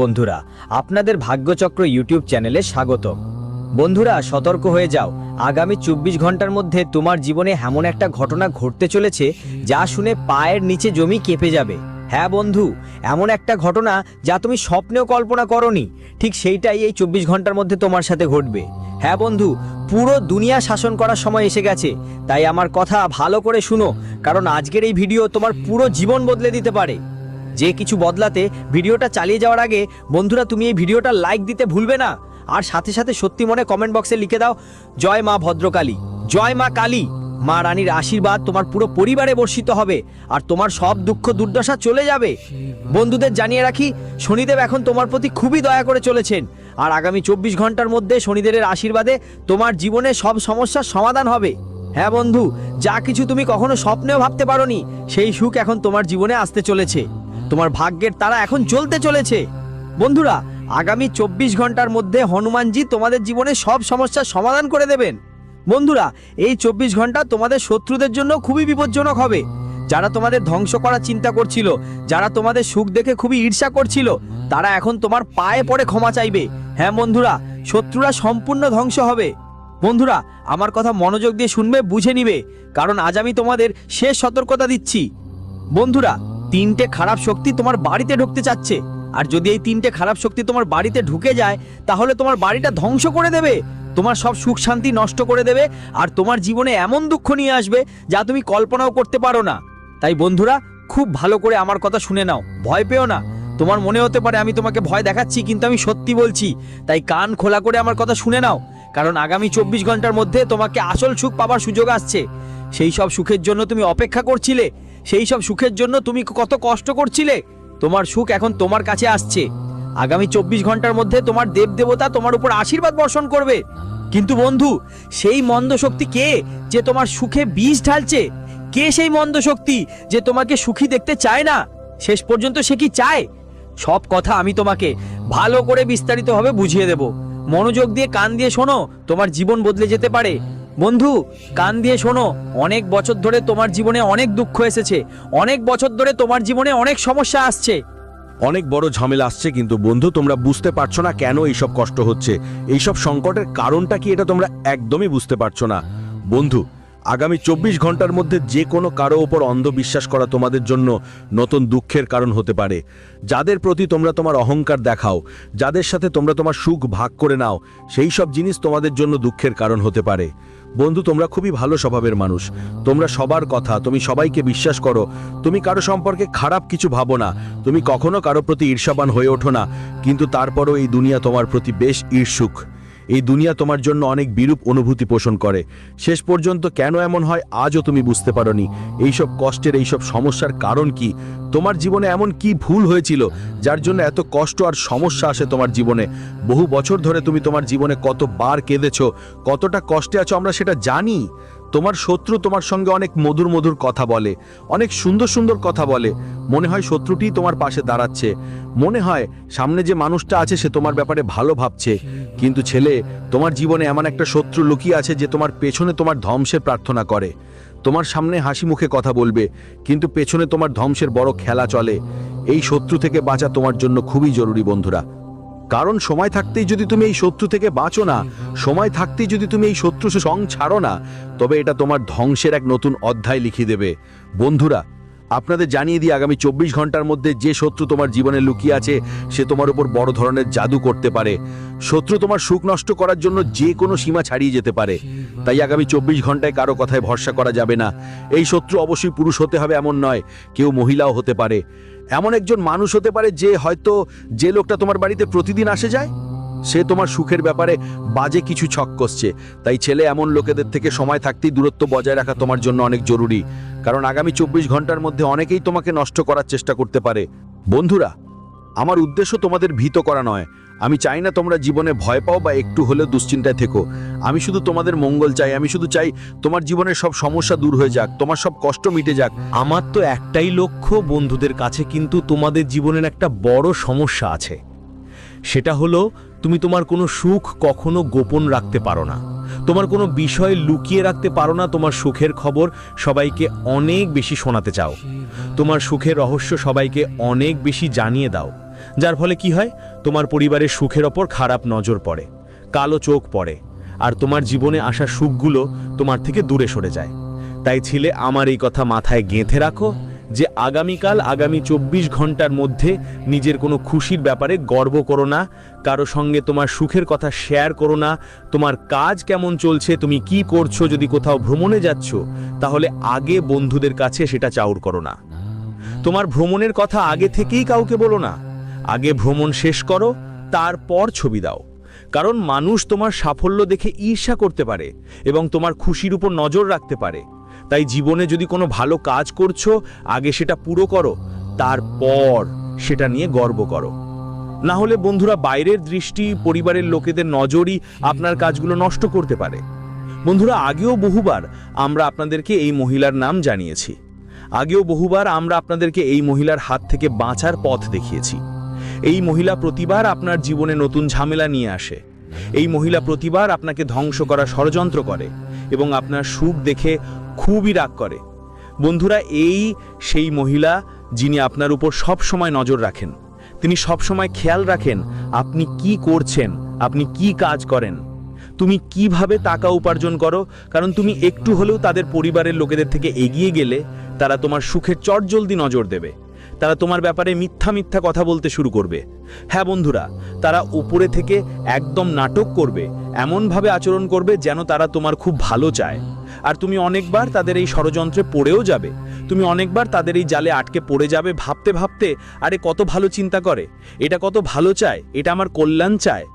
বন্ধুরা, আপনাদের ভাগ্যচক্র ইউটিউব চ্যানেলে স্বাগত বন্ধুরা, সতর্ক হয়ে যাও। আগামী চব্বিশ ঘণ্টার মধ্যে তোমার জীবনে এমন একটা ঘটনা ঘটতে চলেছে যা শুনে পায়ের নিচে জমি কেঁপে যাবে। হ্যাঁ বন্ধু, এমন একটা ঘটনা যা তুমি স্বপ্নেও কল্পনা করনি। ঠিক সেইটাই এই চব্বিশ ঘণ্টার মধ্যে তোমার সাথে ঘটবে। হ্যাঁ বন্ধু, পুরো দুনিয়া শাসন করার সময় এসে গেছে। তাই আমার কথা ভালো করে শুনো, কারণ আজকের এই ভিডিও তোমার পুরো জীবন বদলে দিতে পারে। যে কিছু বদলাতে ভিডিওটা চালিয়ে যাওয়ার আগে বন্ধুরা, তুমি এই ভিডিওটা লাইক দিতে ভুলবে না। আর সাথে সাথে সত্যি মনে কমেন্ট বক্সে লিখে দাও, জয় মা ভদ্রকালী, জয় মা কালী। মা রানীর আশীর্বাদ তোমার পুরো পরিবারে বর্ষিত হবে আর তোমার সব দুঃখ দুর্দশা চলে যাবে। বন্ধুদের জানিয়ে রাখি, শনিদেব এখন তোমার প্রতি খুবই দয়া করে চলেছেন। আর আগামী চব্বিশ ঘণ্টার মধ্যে শনিদেবের আশীর্বাদে তোমার জীবনে সব সমস্যার সমাধান হবে। হ্যাঁ বন্ধু, যা কিছু তুমি কখনো স্বপ্নেও ভাবতে পারোনি, সেই সুখ এখন তোমার জীবনে আসতে চলেছে। তোমার ভাগ্যের তারা এখন চলতে চলেছে। বন্ধুরা, আগামী চব্বিশ ঘণ্টার মধ্যে হনুমানজি তোমাদের জীবনে সব সমস্যার সমাধান করে দেবেন। বন্ধুরা, এই চব্বিশ ঘণ্টা তোমাদের শত্রুদের জন্য খুবই বিপজ্জনক হবে। যারা তোমাদের ধ্বংস করার চিন্তা করছিল, যারা তোমাদের সুখ দেখে খুবই ঈর্ষা করছিল, তারা এখন তোমার পায়ে পড়ে ক্ষমা চাইবে। হ্যাঁ বন্ধুরা, শত্রুরা সম্পূর্ণ ধ্বংস হবে। বন্ধুরা, আমার কথা মনোযোগ দিয়ে শুনবে, বুঝে নিবে, কারণ আজ আমি তোমাদের শেষ সতর্কতা দিচ্ছি। বন্ধুরা তিনটে খারাপ শক্তি তোমার বাড়িতে ঢুকতে চাচ্ছে। আর যদি এই তিনটে খারাপ শক্তি তোমার বাড়িতে ঢুকে যায়, তাহলে তোমার বাড়িটা ধ্বংস করে দেবে। তোমার সব সুখ শান্তি নষ্ট করে দেবে, আর তোমার জীবনে এমন দুঃখ নিয়ে আসবে যা তুমি কল্পনাও করতে পারো না। তাই বন্ধুরা, খুব ভালো করে আমার কথা শুনে নাও। ভয় পেও না। তোমার মনে হতে পারে আমি তোমাকে ভয় দেখাচ্ছি, কিন্তু আমি সত্যি বলছি। তাই কান খোলা করে আমার কথা শুনে নাও। কারণ আগামী চব্বিশ ঘণ্টার মধ্যে তোমাকে আসল সুখ পাবার সুযোগ আসছে। সেই সব সুখের জন্য তুমি অপেক্ষা করছিলে। সেই সব সুখের জন্য তুমি কত কষ্ট করছিলে? তোমার সুখ এখন তোমার কাছে আসছে। আগামী চব্বিশ ঘণ্টার মধ্যে তোমার দেব দেবতা তোমার উপর আশীর্বাদ বর্ষণ করবে। কিন্তু বন্ধু, সেই মন্দ শক্তি কে যে তোমার সুখে বীজ ঢালছে? কে সেই মন্দ শক্তি যে তোমাকে সুখী দেখতে চায় না? শেষ পর্যন্ত সে কি চায়? সব কথা আমি তোমাকে ভালো করে বিস্তারিতভাবে বুঝিয়ে দেব। মনোযোগ দিয়ে কান দিয়ে শোনো, তোমার জীবন বদলে যেতে পারে। বন্ধু, কান দিয়ে শোনো, অনেক বছর ধরে তোমার জীবনে অনেক দুঃখ এসেছে, অনেক বছর ধরে তোমার জীবনে অনেক সমস্যা আসছে। অনেক বড় ঝামেলা আসছে কিন্তু বন্ধু, তোমরা বুঝতে পারছ না কেন এইসব কষ্ট হচ্ছে। এইসব সংকটের কারণটা কি এটা তোমরা একদমই বুঝতে পারছ না। বন্ধু, আগামী চব্বিশ ঘণ্টার মধ্যে যে কোনো কারও ওপর অন্ধবিশ্বাস করা তোমাদের জন্য নতুন দুঃখের কারণ হতে পারে। যাদের প্রতি তোমরা তোমার অহংকার দেখাও, যাদের সাথে তোমরা তোমার সুখ ভাগ করে নাও, সেই সব জিনিস তোমাদের জন্য দুঃখের কারণ হতে পারে। বন্ধু, তোমরা খুবই ভালো স্বভাবের মানুষ। তোমরা সবার কথা, তুমি সবাইকে বিশ্বাস করো। তুমি কারও সম্পর্কে খারাপ কিছু ভাবো না। তুমি কখনো কারও প্রতি ঈর্ষাবান হয়ে ওঠো না। কিন্তু তারপরও এই দুনিয়া তোমার প্রতি বেশ ঈর্ষুক। এই দুনিয়া তোমার জন্য অনেক বিরূপ অনুভূতি পোষণ করে। শেষ পর্যন্ত কেন এমন হয়, আজও তুমি বুঝতে পারোনি। এইসব কষ্টের, এইসব সমস্যার কারণ কি? তোমার জীবনে এমন কি ভুল হয়েছিল, যার জন্য এত কষ্ট আর সমস্যা আসে তোমার জীবনে? বহু বছর ধরে তুমি তোমার জীবনে কতবার কেঁদেছ, কতটা কষ্টে আছো আমরা সেটা জানি। তোমার শত্রু তোমার সঙ্গে অনেক মধুর মধুর কথা বলে, অনেক সুন্দর সুন্দর কথা বলে। মনে হয় শত্রুটি তোমার পাশে দাঁড়াচ্ছে। মনে হয় সামনে যে মানুষটা আছে সে তোমার ব্যাপারে ভালো ভাবছে। কিন্তু ছেলে, তোমার জীবনে এমন একটা শত্রু লুকিয়ে আছে যে তোমার পেছনে তোমার ধ্বংসের প্রার্থনা করে। তোমার সামনে হাসি মুখে কথা বলবে, কিন্তু পেছনে তোমার ধ্বংসের বড় খেলা চলে। এই শত্রু থেকে বাঁচা তোমার জন্য খুবই জরুরি বন্ধুরা। কারণ সময় থাকতেই যদি তুমি এই শত্রু থেকে বাঁচো না, সময় থাকতেই যদি তুমি এই শত্রু সং ছাড়ো না, তবে এটা তোমার ধ্বংসের এক নতুন অধ্যায় লিখিয়ে দেবে। বন্ধুরা, আপনাদের জানিয়ে দিই, আগামী চব্বিশ ঘণ্টার মধ্যে যে শত্রু তোমার জীবনে লুকিয়ে আছে, সে তোমার উপর বড় ধরনের জাদু করতে পারে। শত্রু তোমার সুখ নষ্ট করার জন্য যে কোনো সীমা ছাড়িয়ে যেতে পারে। তাই আগামী চব্বিশ ঘন্টায় কারও কথায় ভরসা করা যাবে না। এই শত্রু অবশ্যই পুরুষ হতে হবে এমন নয়, কেউ মহিলাও হতে পারে। এমন একজন মানুষ হতে পারে যে হয়তো যে লোকটা তোমার বাড়িতে প্রতিদিন আসে যায়? সে তোমার সুখের ব্যাপারে বাজে কিছু ছক কষছে। তাই ছেলে এমন লোকেদের থেকে সময় থাকতেই দূরত্ব বজায় রাখা তোমার জন্য অনেক জরুরি। কারণ আগামী চব্বিশ ঘণ্টার মধ্যে অনেকেই তোমাকে নষ্ট করার চেষ্টা করতে পারে। বন্ধুরা, আমার উদ্দেশ্য তোমাদের ভীত করা নয়। আমি চাই না তোমরা জীবনে ভয় পাও বা একটু হলেও দুশ্চিন্তায় থেকো। আমি শুধু তোমাদের মঙ্গল চাই, আমি শুধু চাই তোমার জীবনের সব সমস্যা দূর হয়ে যাক, তোমার সব কষ্ট মিটে যাক। আমার তো একটাই লক্ষ্য বন্ধুদের কাছে, কিন্তু তোমাদের জীবনের একটা বড় সমস্যা আছে। সেটা হলো, তুমি তোমার কোনো সুখ কখনো গোপন রাখতে পারো না। তোমার কোনো বিষয় লুকিয়ে রাখতে পারো না, তোমার সুখের খবর সবাইকে অনেক বেশি শোনাতে চাও। তোমার সুখের রহস্য সবাইকে অনেক বেশি জানিয়ে দাও। যার ফলে কি হয়? তোমার পরিবারের সুখের ওপর খারাপ নজর পড়ে, কালো চোখ পড়ে, আর তোমার জীবনে আসা সুখগুলো তোমার থেকে দূরে সরে যায়। তাই ছিলে, আমার এই কথা মাথায় গেঁথে রাখো যে আগামীকাল আগামী চব্বিশ ঘণ্টার মধ্যে নিজের কোনো খুশির ব্যাপারে গর্ব করো না, কারও সঙ্গে তোমার সুখের কথা শেয়ার করো না, তোমার কাজ কেমন চলছে, তুমি কি করছ, যদি কোথাও ভ্রমণে যাচ্ছ, তাহলে আগে বন্ধুদের কাছে সেটা চাউর করো না। তোমার ভ্রমণের কথা আগে থেকেই কাউকে বলো না। আগে ভ্রমণ শেষ করো, তারপর ছবি দাও। কারণ মানুষ তোমার সাফল্য দেখে ঈর্ষা করতে পারে এবং তোমার খুশির উপর নজর রাখতে পারে। তাই জীবনে যদি কোনো ভালো কাজ করছ, আগে সেটা পুরো করো, তারপর সেটা নিয়ে গর্ব করো। না হলে বন্ধুরা, বাইরের দৃষ্টি, পরিবারের লোকেদের নজরই আপনার কাজগুলো নষ্ট করতে পারে। বন্ধুরা, আগেও বহুবার আমরা আপনাদেরকে এই মহিলার নাম জানিয়েছি। আগেও বহুবার আমরা আপনাদেরকে এই মহিলার হাত থেকে বাঁচার পথ দেখিয়েছি। এই মহিলা প্রতিবার আপনার জীবনে নতুন ঝামেলা নিয়ে আসে। এই মহিলা প্রতিবার আপনাকে ধ্বংস করা ষড়যন্ত্র করে এবং আপনার সুখ দেখে খুবই রাগ করে। বন্ধুরা, এই সেই মহিলা যিনি আপনার উপর সব সময় নজর রাখেন, তিনি সব সময় খেয়াল রাখেন আপনি কি করছেন, আপনি কি কাজ করেন। তুমি কীভাবে টাকা উপার্জন করো, কারণ তুমি একটু হলেও তাদের পরিবারের লোকেদের থেকে এগিয়ে গেলে তারা তোমার সুখের চটজলদি নজর দেবে। তারা তোমার ব্যাপারে মিথ্যা মিথ্যা কথা বলতে শুরু করবে। হ্যাঁ বন্ধুরা, তারা উপরে থেকে একদম নাটক করবে, এমনভাবে আচরণ করবে যেন তারা তোমার খুব ভালো চায়। আর তুমি অনেকবার তাদের এই ষড়যন্ত্রে পড়েও যাবে। তুমি অনেকবার তাদের এই জালে আটকে পড়ে যাবে ভাবতে ভাবতে, আরে কত ভালো চিন্তা করে, এটা কত ভালো চায়, এটা আমার কল্যাণ চায়।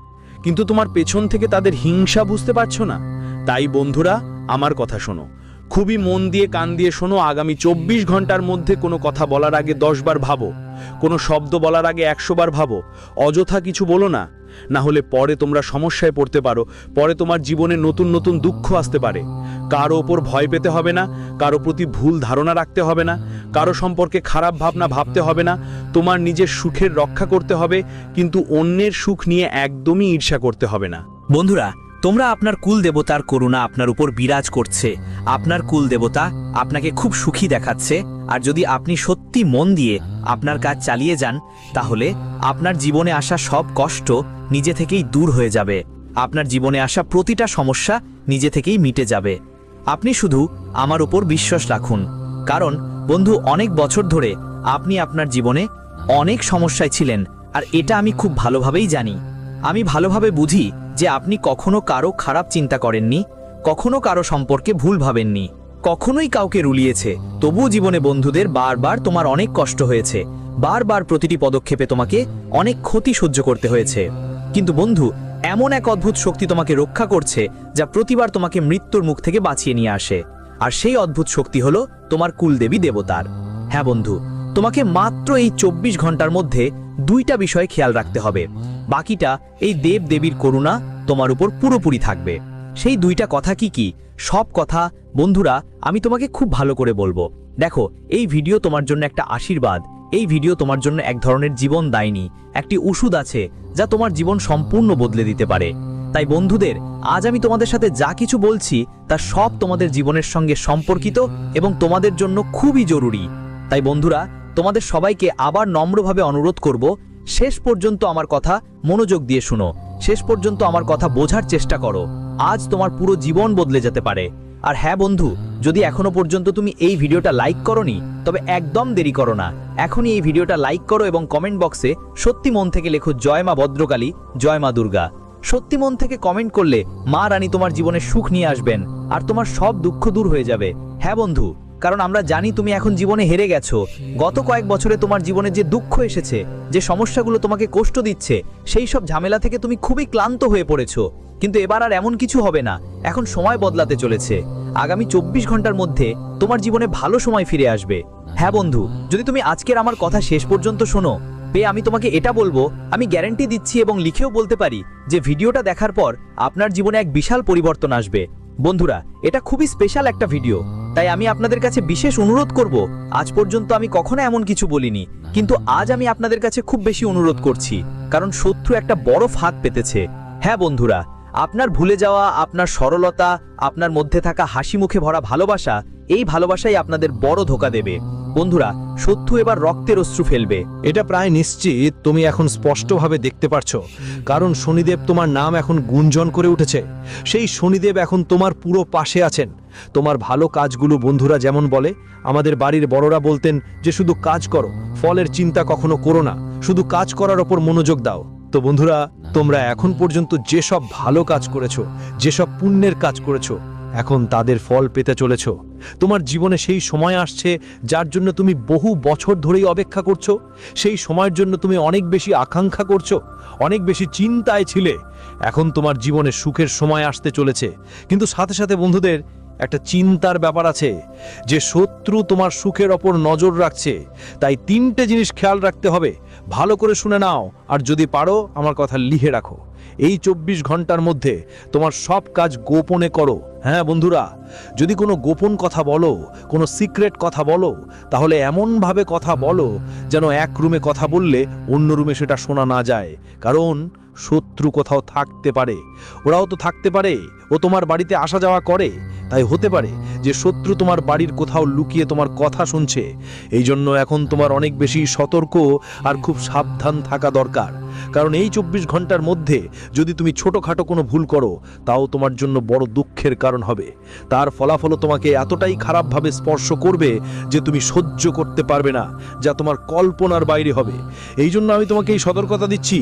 কিন্তু তোমার পেছন থেকে তাদের হিংসা বুঝতে পারছ না? তাই বন্ধুরা, আমার কথা শোনো। খুবই মন দিয়ে কান দিয়ে শোনো, আগামী চব্বিশ ঘণ্টার মধ্যে কোনো কথা বলার আগে দশবার ভাবো। কোনো শব্দ বলার আগে একশো বার ভাবো। অযথা কিছু বলো না। না হলে পরে তোমরা সমস্যায় পড়তে পারো। পরে তোমার জীবনে নতুন নতুন দুঃখ আসতে পারে। কারও ওপর ভয় পেতে হবে না। কারও প্রতি ভুল ধারণা রাখতে হবে না। কারও সম্পর্কে খারাপ ভাবনা ভাবতে হবে না। তোমার নিজের সুখের রক্ষা করতে হবে। কিন্তু অন্যের সুখ নিয়ে একদমই ঈর্ষা করতে হবে না। বন্ধুরা তোমরা আপনার কুল দেবতার করুণা আপনার উপর বিরাজ করছে। আপনার কুল দেবতা আপনাকে খুব সুখী দেখাচ্ছে, আর যদি আপনি সত্যি মন দিয়ে আপনার কাজ চালিয়ে যান, তাহলে আপনার জীবনে আসা সব কষ্ট নিজে থেকেই দূর হয়ে যাবে। আপনার জীবনে আসা প্রতিটা সমস্যা নিজে থেকেই মিটে যাবে। আপনি শুধু আমার উপর বিশ্বাস রাখুন। কারণ, বন্ধু, অনেক বছর ধরে আপনি আপনার জীবনে অনেক সমস্যায় ছিলেন, আর এটা আমি খুব ভালোভাবেই জানি। আমি ভালোভাবে বুঝি যে আপনি কখনো কারও খারাপ চিন্তা করেননি, কখনো কারও সম্পর্কে ভুল ভাবেননি, কখনোই কাউকে রুলিয়েছে, তবুও জীবনে বন্ধুদের বারবার তোমার অনেক কষ্ট হয়েছে, বারবার প্রতিটি পদক্ষেপে তোমাকে অনেক ক্ষতি সহ্য করতে হয়েছে। কিন্তু বন্ধু, এমন এক অদ্ভুত শক্তি তোমাকে রক্ষা করছে, যা প্রতিবার তোমাকে মৃত্যুর মুখ থেকে বাঁচিয়ে নিয়ে আসে। আর সেই অদ্ভুত শক্তি হলো তোমার কুলদেবী দেবতার। হ্যাঁ বন্ধু তোমাকে মাত্র এই চব্বিশ ঘণ্টার মধ্যে দুইটা বিষয় খেয়াল রাখতে হবে। বাকিটা এই দেব দেবীর করুণা তোমার উপর পুরোপুরি থাকবে। সেই দুইটা কথা কি কি? সব কথা, বন্ধুরা, আমি তোমাকে খুব ভালো করে বলব। দেখো, এই ভিডিও তোমার জন্য একটা আশীর্বাদ। এই ভিডিও তোমার জন্য এক ধরনের জীবন দায়নি। একটি ওষুধ আছে যা তোমার জীবন সম্পূর্ণ বদলে দিতে পারে। তাই বন্ধুদের, আজ আমি তোমাদের সাথে যা কিছু বলছি, তা সব তোমাদের জীবনের সঙ্গে সম্পর্কিত এবং তোমাদের জন্য খুবই জরুরি। তাই বন্ধুরা তোমাদের সবাইকে আবার নম্রভাবে অনুরোধ করব, শেষ পর্যন্ত আমার কথা মনোযোগ দিয়ে শুনো। শেষ পর্যন্ত আমার কথা বোঝার চেষ্টা করো। আজ তোমার পুরো জীবন বদলে যেতে পারে। আর হ্যাঁ বন্ধু, যদি এখনও পর্যন্ত তুমি এই ভিডিওটা লাইক করনি, তবে একদম দেরি করো না। এখনই এই ভিডিওটা লাইক করো এবং কমেন্ট বক্সে সত্যি মন থেকে লেখো, জয় মা ভদ্রকালী, জয় মা দুর্গা। সত্যি মন থেকে কমেন্ট করলে মা রানী তোমার জীবনে সুখ নিয়ে আসবেন, আর তোমার সব দুঃখ দূর হয়ে যাবে। হ্যাঁ বন্ধু কারণ আমরা জানি তুমি এখন জীবনে হেরে গেছো। গত কয়েক বছরে তোমার জীবনে যে দুঃখ এসেছে, যে সমস্যাগুলো তোমাকে কষ্ট দিচ্ছে, সেই সব ঝামেলা থেকে তুমি খুবই ক্লান্ত হয়ে পড়েছো। কিন্তু এবার আর এমন কিছু হবে না, এখন সময় বদলাতে চলেছে। আগামী চব্বিশ ঘণ্টার মধ্যে তোমার জীবনে ভালো সময় ফিরে আসবে। হ্যাঁ বন্ধু, যদি তুমি আজকের আমার কথা শেষ পর্যন্ত শোনো পেয়ে আমি তোমাকে এটা বলব, আমি গ্যারেন্টি দিচ্ছি এবং লিখেও বলতে পারি যে ভিডিওটা দেখার পর আপনার জীবনে এক বিশাল পরিবর্তন আসবে। বন্ধুরা, এটা খুবই স্পেশাল একটা ভিডিও তাই আমি আপনাদের কাছে বিশেষ অনুরোধ করব, আজ পর্যন্ত আমি কখনো এমন কিছু বলিনি, কিন্তু আজ আমি আপনাদের কাছে খুব বেশি অনুরোধ করছি, কারণ শত্রু একটা বড় ফাঁক পেতেছে। হ্যাঁ বন্ধুরা, আপনার ভুলে যাওয়া, আপনার সরলতা, আপনার মধ্যে থাকা হাসি মুখে ভরা ভালোবাসা এই ভালোবাসাই আপনাদের বড় ধোকা দেবে। বন্ধুরা শত্রু এবার রক্তের অশ্রু ফেলবে। এটা প্রায় নিশ্চিত, তুমি এখন স্পষ্টভাবে দেখতে পারছ। কারণ শনিদেব তোমার নাম এখন গুঞ্জন করে উঠেছে। সেই শনিদেব এখন তোমার পুরো পাশে আছেন। তোমার ভালো কাজগুলো বন্ধুরা যেমন বলে, আমাদের বাড়ির বড়রা বলতেন যে শুধু কাজ করো, ফলের চিন্তা কখনো করো না, শুধু কাজ করার ওপর মনোযোগ দাও। তো বন্ধুরা, তোমরা এখন পর্যন্ত যেসব ভালো কাজ করেছ, যেসব পুণ্যের কাজ করেছ, এখন তাদের ফল পেতে চলেছ। তোমার জীবনে সেই সময় আসছে যার জন্য তুমি বহু বছর ধরেই অপেক্ষা করছ। সেই সময়ের জন্য তুমি অনেক বেশি আকাঙ্ক্ষা করছ, অনেক বেশি চিন্তায় ছিলে। এখন তোমার জীবনে সুখের সময় আসতে চলেছে। কিন্তু সাথে সাথে বন্ধুদের একটা চিন্তার ব্যাপার আছে যে শত্রু তোমার সুখের ওপর নজর রাখছে। তাই তিনটে জিনিস খেয়াল রাখতে হবে। ভালো করে শুনে নাও, আর যদি পারো, আমার কথা লিখে রাখো। এই চব্বিশ ঘণ্টার মধ্যে তোমার সব কাজ গোপনে করো। হ্যাঁ বন্ধুরা? যদি কোনো গোপন কথা বলো, কোনো সিক্রেট কথা বলো, তাহলে এমনভাবে কথা বলো যেন এক রুমে কথা বললে অন্য রুমে সেটা শোনা না যায়। কারণ শত্রু কোথাও থাকতে পারে। ওরাও তো থাকতে পারে। ও তোমার বাড়িতে আসা যাওয়া করে। তাই হতে পারে যে শত্রু তোমার বাড়ির কোথাও লুকিয়ে তোমার কথা শুনছে। এই জন্য এখন তোমার অনেক বেশি সতর্ক আর খুব সাবধান থাকা দরকার। কারণ এই চব্বিশ ঘণ্টার মধ্যে যদি তুমি ছোটোখাটো কোনো ভুল করো, তাও তোমার জন্য বড় দুঃখের কারণ হবে। তার ফলাফলও তোমাকে এতটাই খারাপভাবে স্পর্শ করবে যে তুমি সহ্য করতে পারবে না, যা তোমার কল্পনার বাইরে হবে। এই জন্য আমি তোমাকে এই সতর্কতা দিচ্ছি,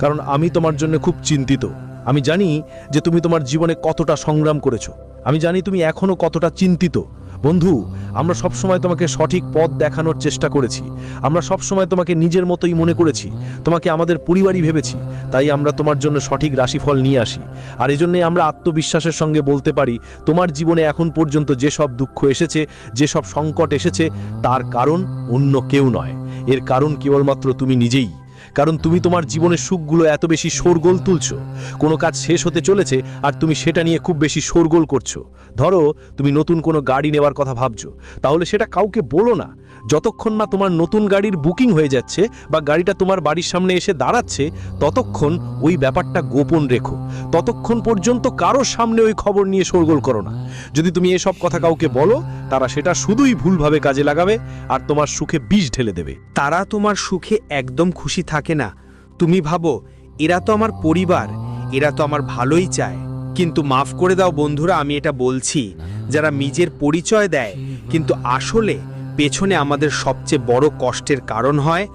কারণ আমি তোমার জন্য খুব চিন্তিত। আমি জানি যে তুমি তোমার জীবনে কতটা সংগ্রাম করেছ। আমি জানি তুমি এখনও কতটা চিন্তিত। বন্ধু, আমরা সবসময় তোমাকে সঠিক পথ দেখানোর চেষ্টা করেছি। আমরা সবসময় তোমাকে নিজের মতোই মনে করেছি। তোমাকে আমাদের পরিবারই ভেবেছি। তাই আমরা তোমার জন্য সঠিক রাশিফল নিয়ে আসি। আর এই এজন্যই আমরা আত্মবিশ্বাসের সঙ্গে বলতে পারি, তোমার জীবনে এখন পর্যন্ত যেসব দুঃখ এসেছে যেসব সংকট এসেছে, তার কারণ অন্য কেউ নয়। এর কারণ কেবলমাত্র তুমি নিজেই। কারণ তুমি তোমার জীবনের সুখগুলো এত বেশি শোরগোল তুলছো। কোনো কাজ শেষ হতে চলেছে আর তুমি সেটা নিয়ে খুব বেশি শোরগোল করছ। ধরো, তুমি নতুন কোনো গাড়ি নেওয়ার কথা ভাবছ। তাহলে সেটা কাউকে বলো না। যতক্ষণ না তোমার নতুন গাড়ির বুকিং হয়ে যাচ্ছে বা গাড়িটা তোমার বাড়ির সামনে এসে দাঁড়াচ্ছে, ততক্ষণ ওই ব্যাপারটা গোপন রেখো। ততক্ষণ পর্যন্ত কারোর সামনে ওই খবর নিয়ে শোরগোল করো না। যদি তুমি এসব কথা কাউকে বলো, তারা সেটা শুধুই ভুলভাবে কাজে লাগাবে আর তোমার সুখে বিষ ঢেলে দেবে। তারা তোমার সুখে একদম খুশি থাকে না। তুমি ভাবো, এরা তো আমার পরিবার, এরা তো আমার ভালোই চায়। কিন্তু মাফ করে দাও বন্ধুরা, আমি এটা বলছি। যারা নিজের পরিচয় দেয়, কিন্তু আসলে পেছনে আমাদের সবচেয়ে বড় কষ্টের কারণ হয়,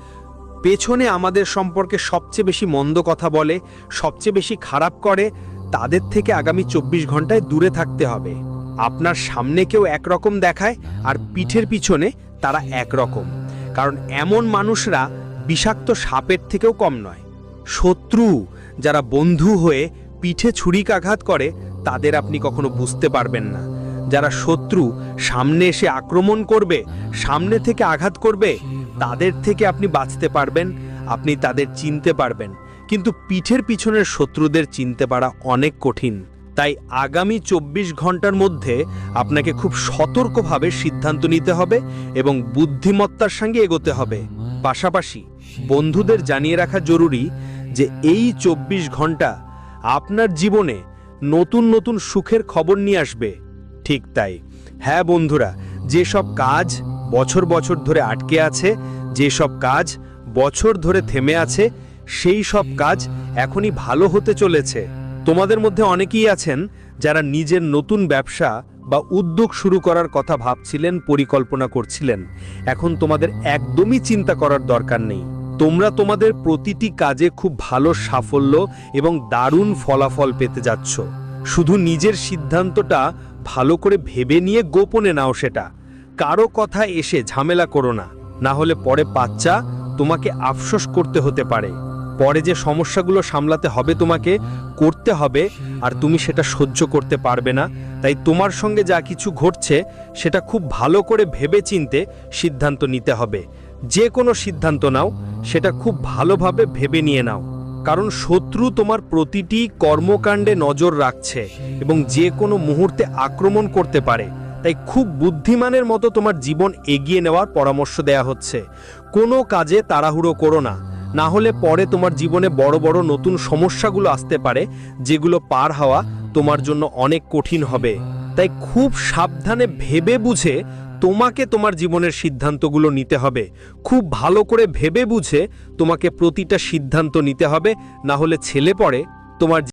পেছনে আমাদের সম্পর্কে সবচেয়ে বেশি মন্দ কথা বলে, সবচেয়ে বেশি খারাপ করে, তাদের থেকে আগামী চব্বিশ ঘন্টায় দূরে থাকতে হবে। আপনার সামনে কেউ একরকম দেখায় আর পিঠের পিছনে তারা একরকম। কারণ এমন মানুষরা বিষাক্ত সাপের থেকেও কম নয়। শত্রু যারা বন্ধু হয়ে পিঠে ছুরিকাঘাত করে, তাদের আপনি কখনো বুঝতে পারবেন না। যারা শত্রু সামনে এসে আক্রমণ করবে, সামনে থেকে আঘাত করবে, তাদের থেকে আপনি বাঁচতে পারবেন, আপনি তাদের চিনতে পারবেন। কিন্তু পিঠের পিছনের শত্রুদের চিনতে পারা অনেক কঠিন। তাই আগামী চব্বিশ ঘণ্টার মধ্যে আপনাকে খুব সতর্কভাবে সিদ্ধান্ত নিতে হবে এবং বুদ্ধিমত্তার সঙ্গে এগোতে হবে। পাশাপাশি বন্ধুদের জানিয়ে রাখা জরুরি যে এই চব্বিশ ঘণ্টা আপনার জীবনে নতুন নতুন সুখের খবর নিয়ে আসবে। ঠিক তাই। হ্যাঁ বন্ধুরা, যেসব কাজ বছর বছর ধরে আটকে আছে, যেসব কাজ বছর ধরে থেমে আছে, সেই সব কাজ এখনই ভালো হতে চলেছে। তোমাদের মধ্যে অনেকেই আছেন যারা নিজের নতুন ব্যবসা বা উদ্যোগ শুরু করার কথা ভাবছিলেন, পরিকল্পনা করছিলেন। এখন তোমাদের একদমই চিন্তা করার দরকার নেই। তোমরা তোমাদের প্রতিটি কাজে খুব ভালো সাফল্য এবং দারুণ ফলাফল পেতে যাচ্ছ। শুধু নিজের সিদ্ধান্তটা ভালো করে ভেবে নিয়ে গোপনে নাও সেটা। কারও কথা এসে ঝামেলা করো না। না হলে পরে বাচ্চা তোমাকে আফসোস করতে হতে পারে। পরে যে সমস্যাগুলো সামলাতে হবে তোমাকে, করতে হবে, আর তুমি সেটা সহ্য করতে পারবে না। তাই তোমার সঙ্গে যা কিছু ঘটছে, সেটা খুব ভালো করে ভেবে চিনতে সিদ্ধান্ত নিতে হবে। যে কোনো সিদ্ধান্ত নাও, সেটা খুব ভালোভাবে ভেবে নিয়ে নাও। কারণ শত্রু তোমার প্রতিটি কর্মকাণ্ডে নজর রাখছে এবং যে কোনো মুহূর্তে আক্রমণ করতে পারে। তাই খুব বুদ্ধিমানের মতো তোমার জীবন এগিয়ে নেওয়ার পরামর্শ দেয়া হচ্ছে। কোনো কাজে তাড়াহুড়ো করো না। না হলে পরে তোমার জীবনে বড় বড় নতুন সমস্যাগুলো আসতে পারে, যেগুলো পার হওয়া তোমার জন্য অনেক কঠিন হবে। তাই খুব সাবধানে ভেবে বুঝে তোমাকে তোমার জীবনের সিদ্ধান্তগুলো নিতে হবে। খুব ভালো করে ভেবে বুঝে তোমাকে প্রতিটা সিদ্ধান্ত নিতে হবে। না হলে ছেলে পড়ে, তোমার